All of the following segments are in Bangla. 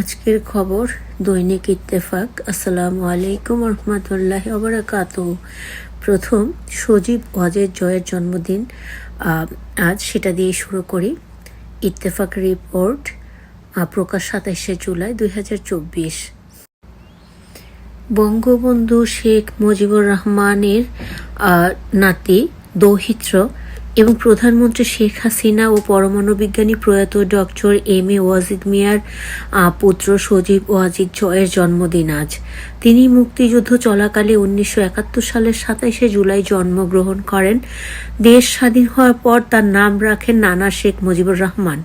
আজকের খবর, দৈনিক ইত্তেফাক। আসসালামু আলাইকুম রহমতুল্লাহ ওবরাকাত প্রথম, সজীব ওয়াজের জয়ের জন্মদিন। আজ সেটা দিয়ে শুরু করি। ইত্তেফাক রিপোর্ট প্রকাশ সাতাইশে জুলাই দুই হাজার চব্বিশ। বঙ্গবন্ধু শেখ মুজিবুর রহমানের নাতি দৌহিত্র এবং প্রধানমন্ত্রী শেখ হাসিনা ও পরমাণু বিজ্ঞানী প্রয়াত ডক্টর এম এ ওয়াজিদ মিয়ার পুত্র সজীব ওয়াজিদ জয়ের জন্মদিন আজ। তিনি মুক্তিযুদ্ধ চলাকালে উনিশশো একাত্তর সালের সাতাইশে জুলাই জন্মগ্রহণ করেন। দেশ স্বাধীন হওয়ার পর তার নাম রাখেন নানা শেখ মুজিবুর রহমান।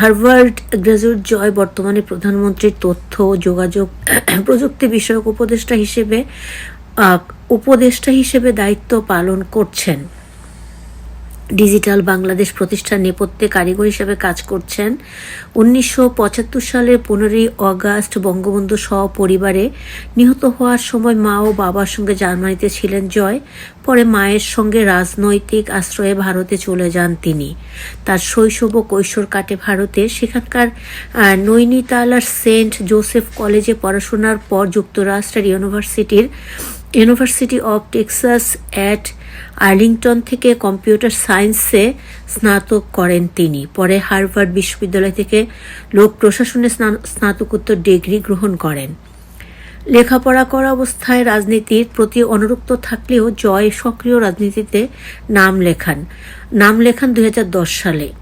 হার্ভার্ড গ্রাজুয়েট জয় বর্তমানে প্রধানমন্ত্রীর তথ্য ও যোগাযোগ প্রযুক্তি বিষয়ক উপদেষ্টা হিসেবে উপদেষ্টা হিসেবে দায়িত্ব পালন করছেন। ডিজিটাল বাংলাদেশ প্রতিষ্ঠান নেপথ্যে কারিগর হিসেবে কাজ করছেন। উনিশশো পঁচাত্তর সালের পনেরোই অগাস্ট বঙ্গবন্ধু সপরিবারে নিহত হওয়ার সময় মা ও বাবার সঙ্গে জার্মানিতে ছিলেন জয়, পরে মায়ের সঙ্গে রাজনৈতিক আশ্রয়ে ভারতে চলে যান তিনি। তার শৈশব ও কৈশোর কাটে ভারতে। সেখানকার নৈনিতালার সেন্ট জোসেফ কলেজে পড়াশোনার পর যুক্তরাষ্ট্রের ইউনিভার্সিটির, university of Texas at Arlington থেকে কম্পিউটার সায়েন্সে স্নাতক করেন তিনি। পরে হার্ভার্ড বিশ্ববিদ্যালয় থেকে লোক প্রশাসনে স্না- স্নাতকোত্তর ডিগ্রি গ্রহণ করেন। লেখাপড়া করা অবস্থায় রাজনীতির প্রতি অনুরক্ত থাকলেও জয় সক্রিয় রাজনীতিতে নাম লেখান। নাম লেখান দুই হাজার দশ সালে।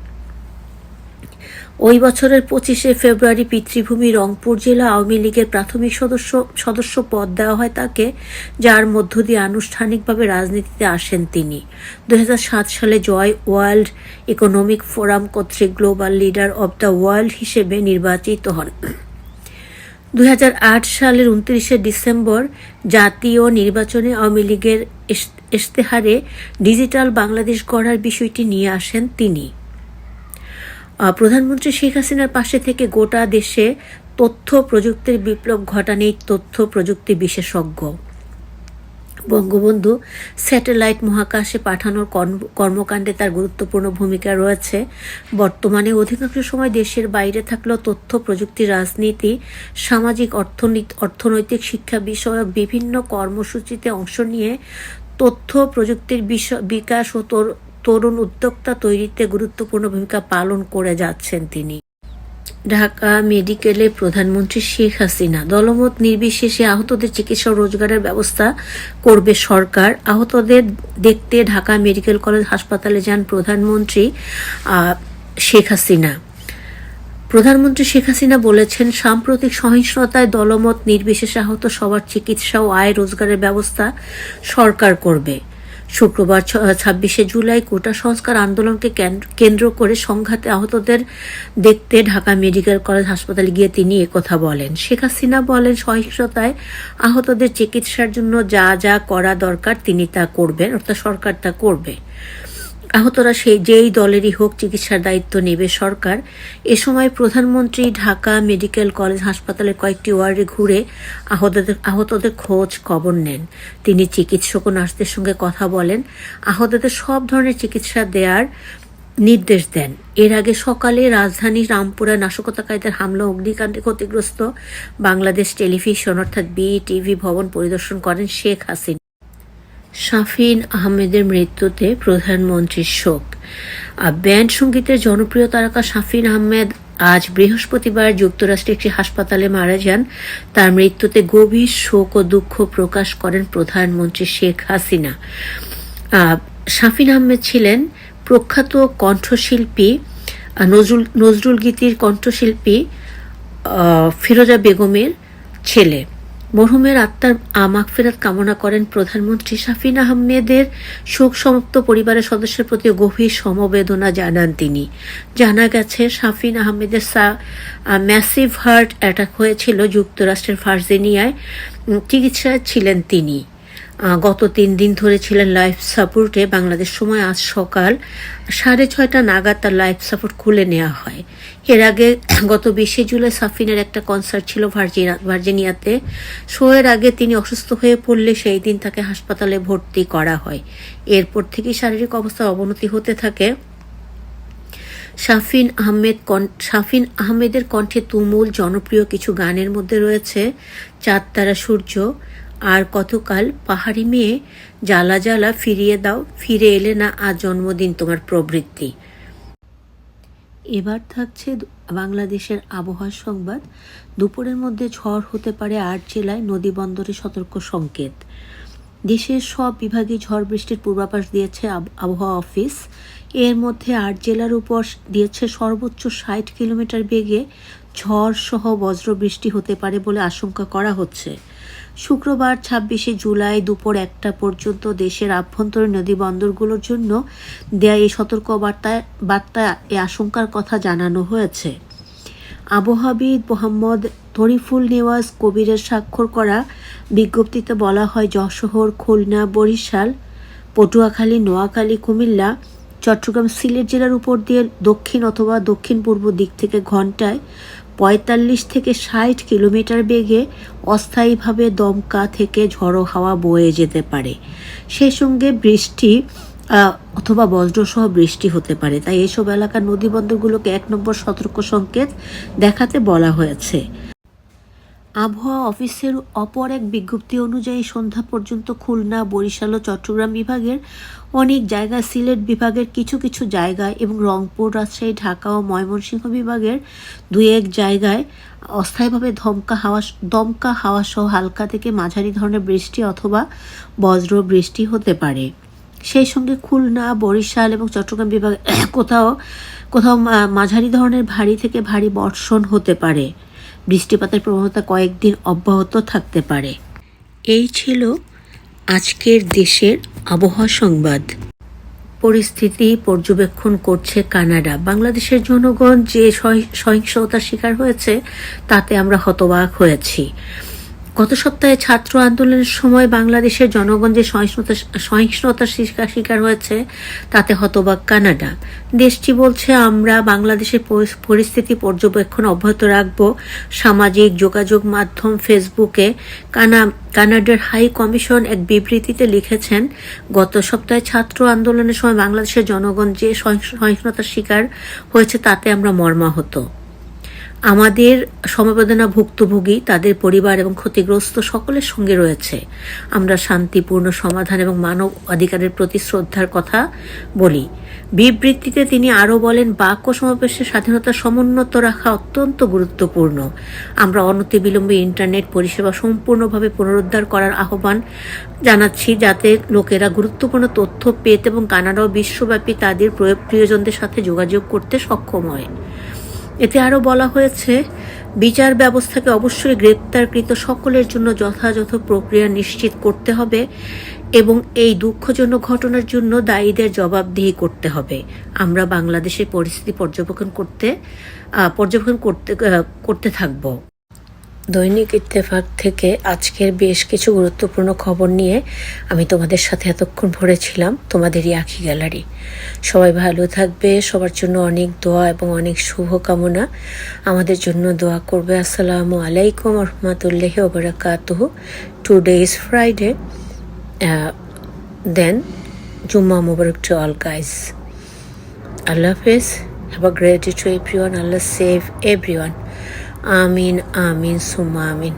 ওই বছরের পঁচিশে ফেব্রুয়ারি পিতৃভূমি রংপুর জেলা আওয়ামী লীগের প্রাথমিক সদস্য সদস্য পদ দেওয়া হয় তাকে, যার মধ্য দিয়ে আনুষ্ঠানিকভাবে রাজনীতিতে আসেন তিনি। দু হাজার সাত সালে জয় ওয়ার্ল্ড ইকোনমিক ফোরাম কর্তৃক global leader of the world হিসেবে নির্বাচিত হন। দুই হাজার আট সালের উনত্রিশে ডিসেম্বর জাতীয় নির্বাচনে আওয়ামী লীগের ইশতেহারে ডিজিটাল বাংলাদেশ গড়ার বিষয়টি নিয়ে আসেন তিনি। প্রধানমন্ত্রী শেখ হাসিনার পাশে থেকে গোটা দেশে তথ্য প্রযুক্তির বিপ্লব ঘটান এই তথ্য প্রযুক্তি বিশেষজ্ঞ। বঙ্গবন্ধু স্যাটেলাইট মহাকাশে পাঠানোর কর্ম- কর্মকাণ্ডে তার গুরুত্বপূর্ণ ভূমিকা রয়েছে। বর্তমানে অধিকাংশ সময় দেশের বাইরে থাকলেও তথ্য প্রযুক্তি, রাজনীতি, সামাজিক অর্থনীতি, অর্থনৈতিক শিক্ষা বিষয়ক বিভিন্ন কর্মসূচিতে অংশ নিয়ে তথ্য প্রযুক্তির বিকাশ ও তরুণ উদ্যোক্তা তৈরিতে গুরুত্বপূর্ণ ভূমিকা পালন করে যাচ্ছেন তিনি। ঢাকা মেডিকেলে প্রধানমন্ত্রী শেখ হাসিনা দলমত নির্বিশেষে আহতদের চিকিৎসা রোজগারের ব্যবস্থা করবে সরকার। আহতদের দেখতে ঢাকা মেডিকেল কলেজ হাসপাতালে যান প্রধানমন্ত্রী শেখ হাসিনা। প্রধানমন্ত্রী শেখ হাসিনা বলেছেন, সাম্প্রতিক সহিংসতায় দলমত নির্বিশেষে আহত সবার চিকিৎসা ও আয় রোজগারের ব্যবস্থা সরকার করবে। শুক্রবার ছাব্বিশে জুলাই কোটা সংস্কার আন্দোলনকে কেন্দ্র- করে সংঘাতে আহতদের দেখতে ঢাকা মেডিকেল কলেজ হাসপাতালে গিয়ে তিনি একথা বলেন। শেখ হাসিনা বলেন, সহিংসতায় আহতদের চিকিৎসার জন্য যা যা করা দরকার তিনি তা করবেন, অর্থাৎ সরকার তা করবে। আহতরা সেই যেই দলেরই হোক চিকিৎসার দায়িত্ব নেবে সরকার। এ সময় প্রধানমন্ত্রী ঢাকা মেডিকেল কলেজ হাসপাতালের কয়েকটি ওয়ার্ডে ঘুরে আহতদের আহতদের খোঁজ খবর নেন। তিনি চিকিৎসক ও নার্সদের সঙ্গে কথা বলেন। আহতদের সব ধরনের চিকিৎসা দেওয়ার নির্দেশ দেন। এর আগে সকালে রাজধানী রামপুরা নাশকতাকারীদের হামলা অগ্নিকাণ্ডে ক্ষতিগ্রস্ত বাংলাদেশ টেলিভিশন অর্থাৎ বিটিভি ভবন পরিদর্শন করেন শেখ হাসিনা। শাফিন আহমেদের মৃত্যুতে প্রধানমন্ত্রীর শোক। ব্যান্ড সঙ্গীতের জনপ্রিয় তারকা শাফিন আহমেদ আজ বৃহস্পতিবার যুক্তরাষ্ট্রের একটি হাসপাতালে মারা যান। তার মৃত্যুতে গভীর শোক ও দুঃখ প্রকাশ করেন প্রধানমন্ত্রী শেখ হাসিনা। শাফিন আহমেদ ছিলেন প্রখ্যাত কণ্ঠশিল্পী নজরুল নজরুল গীতির কণ্ঠশিল্পী ফিরোজা বেগমের ছেলে। মরহুমের আত্মার আমাক ফেরাত কামনা করেন প্রধানমন্ত্রী শাফিন আহমেদের শোক সমাপ্ত পরিবারের সদস্যের প্রতি গভীর সমবেদনা জানান তিনি। জানা গেছে, শাফিন আহমেদের ম্যাসিভ হার্ট অ্যাটাক হয়েছিল যুক্তরাষ্ট্রের ফার্জেনিয়ায় চিকিৎসায় ছিলেন তিনি। গত তিন দিন ধরে ছিলেন লাইফ সাপোর্টে বাংলাদেশ সময় আজ সকাল সাড়ে ছয়টা নাগাদ তার লাইফ সাপোর্ট খুলে নেওয়া হয়। এর আগে গত বিশে জুলাই সাফিনের একটা কনসার্ট ছিল ভার্জিনা ভার্জিনিয়াতে শোয়ের আগে তিনি অসুস্থ হয়ে পড়লে সেই দিন তাকে হাসপাতালে ভর্তি করা হয়। এরপর থেকেই শারীরিক অবস্থার অবনতি হতে থাকে। শাফিন আহমেদ শাফিন আহমেদের কণ্ঠে তুমুল জনপ্রিয় কিছু গানের মধ্যে রয়েছে চাঁদ তারা সূর্য। আর কতকাল পাহাড়ি মেয়ে, জ্বালা জ্বালা ফিরিয়ে দাও, ফিরে এলে না আজ জন্মদিন তোমার প্রবৃত্তি। এবার থাকছে বাংলাদেশের আবহাওয়া সংবাদ। দুপুরের মধ্যে ঝড় হতে পারে আট জেলায়, নদী বন্দরে সতর্ক সংকেত। দেশের সব বিভাগে ঝড় বৃষ্টির পূর্বাভাস দিয়েছে আব- আবহাওয়া অফিস। এর মধ্যে আট জেলার উপর দিয়েছে সর্বোচ্চ ষাট কিলোমিটার বেগে ঝড় সহ বজ্র বৃষ্টি হতে পারে বলে আশঙ্কা করা হচ্ছে। শুক্রবার ছাব্বিশে জুলাই দুপুর একটা পর্যন্ত দেশের আভ্যন্তরীণ নদী বন্দরগুলোর জন্য দেয়া এই সতর্কবার্তায় বার্তা এ আশঙ্কার কথা জানানো হয়েছে। আবহাওয়াবিদ মোহাম্মদ তরিফুল নেওয়াজ কবিরের স্বাক্ষর করা বিজ্ঞপ্তিতে বলা হয়, যশোর, খুলনা, বরিশাল, পটুয়াখালী, নোয়াখালী, কুমিল্লা, চট্টগ্রাম, সিলেট জেলার উপর দিয়ে দক্ষিণ অথবা দক্ষিণ পূর্ব দিক থেকে ঘন্টায় পঁয়তাল্লিশ থেকে ষাট কিলোমিটার বেগে অস্থায়ীভাবে দমকা থেকে ঝড়ো হাওয়া বয়ে যেতে পারে। সে সঙ্গে বৃষ্টি অথবা বজ্রসহ বৃষ্টি হতে পারে। তাই এসব এলাকার নদীবন্দরগুলোকে এক নম্বর সতর্ক সংকেত দেখাতে বলা হয়েছে। আবহাওয়া অফিসের অপর এক বিজ্ঞপ্তি অনুযায়ী সন্ধ্যা পর্যন্ত খুলনা, বরিশাল ও চট্টগ্রাম বিভাগের অনেক জায়গা, সিলেট বিভাগের কিছু কিছু জায়গায় এবং রংপুর, রাজশাহী, ঢাকা ও ময়মনসিংহ বিভাগের দুই এক জায়গায় অস্থায়ীভাবে ধমকা হাওয়া, দমকা হাওয়া সহ হালকা থেকে মাঝারি ধরনের বৃষ্টি অথবা বজ্র বৃষ্টি হতে পারে। সেই সঙ্গে খুলনা, বরিশাল এবং চট্টগ্রাম বিভাগে কোথাও কোথাও মাঝারি ধরনের ভারী থেকে ভারী বর্ষণ হতে পারে। বৃষ্টিপাতের প্রবণতা কয়েকদিন অব্যাহত থাকতে পারে। এই ছিল আজকের দেশের আবহাওয়া সংবাদ। পরিস্থিতি পর্যবেক্ষণ করছে কানাডা। বাংলাদেশের জনগণ যে সহি- সহিংসতার শিকার হয়েছে, তাতে আমরা হতবাক হয়েছি। গত সপ্তাহে ছাত্র আন্দোলনের সময় বাংলাদেশের জনগণ যে সহিষ্ণুতা সহিংসতার শিকার হয়েছে, তাতে হতবাক কানাডা। দেশটি বলছে, আমরা বাংলাদেশের পরিস্থিতি পর্যবেক্ষণ অব্যাহত রাখব। সামাজিক যোগাযোগ মাধ্যম ফেসবুকে কানা, কানাডার হাই কমিশন এক বিবৃতিতে লিখেছেন, গত সপ্তাহে ছাত্র আন্দোলনের সময় বাংলাদেশের জনগণ যে সহিংস- সহিংসতার শিকার হয়েছে, তাতে আমরা মর্মাহত। আমাদের সমবেদনা ভুক্তভোগী তাদের পরিবার এবং ক্ষতিগ্রস্ত সকলের সঙ্গে রয়েছে। আমরা শান্তিপূর্ণ সমাধান এবং মানব অধিকারের প্রতি শ্রদ্ধার কথা বলি। বিবৃতিতে তিনি আরও বলেন বাক্য সমাবেশের স্বাধীনতা সমুন্নত রাখা অত্যন্ত গুরুত্বপূর্ণ। আমরা অনতিবিলম্বে ইন্টারনেট পরিষেবা সম্পূর্ণভাবে পুনরুদ্ধার করার আহ্বান জানাচ্ছি, যাতে লোকেরা গুরুত্বপূর্ণ তথ্য পেতে এবং কানাডা বিশ্বব্যাপী তাদের প্রিয়- প্রিয়জনদের সাথে যোগাযোগ করতে সক্ষম হয়। এতে আরও বলা হয়েছে, বিচার ব্যবস্থাকে অবশ্যই গ্রেপ্তারকৃত সকলের জন্য যথাযথ প্রক্রিয়া নিশ্চিত করতে হবে এবং এই দুঃখজনক ঘটনার জন্য দায়ীদের জবাবদিহি করতে হবে। আমরা বাংলাদেশের পরিস্থিতি পর্যবেক্ষণ করতে পর্যবেক্ষণ করতে করতে থাকব। দৈনিক ইত্তেফাক থেকে আজকের বেশ কিছু গুরুত্বপূর্ণ খবর নিয়ে আমি তোমাদের সাথে এতক্ষণ ভরেছিলাম, তোমাদেরই আখি গ্যালারি সবাই ভালো থাকবে, সবার জন্য অনেক দোয়া এবং অনেক শুভকামনা আমাদের জন্য দোয়া করবে, আসসালামু আলাইকুম রহমতুল্লাহ ওবরাকাতুহ টুডে ইজ ফ্রাইডে দেন জুম্মা মুবারক to all guys Allah Hafiz. Have a great day to everyone. Allah save ആമീൻ ആമീൻ സുമാമീൻ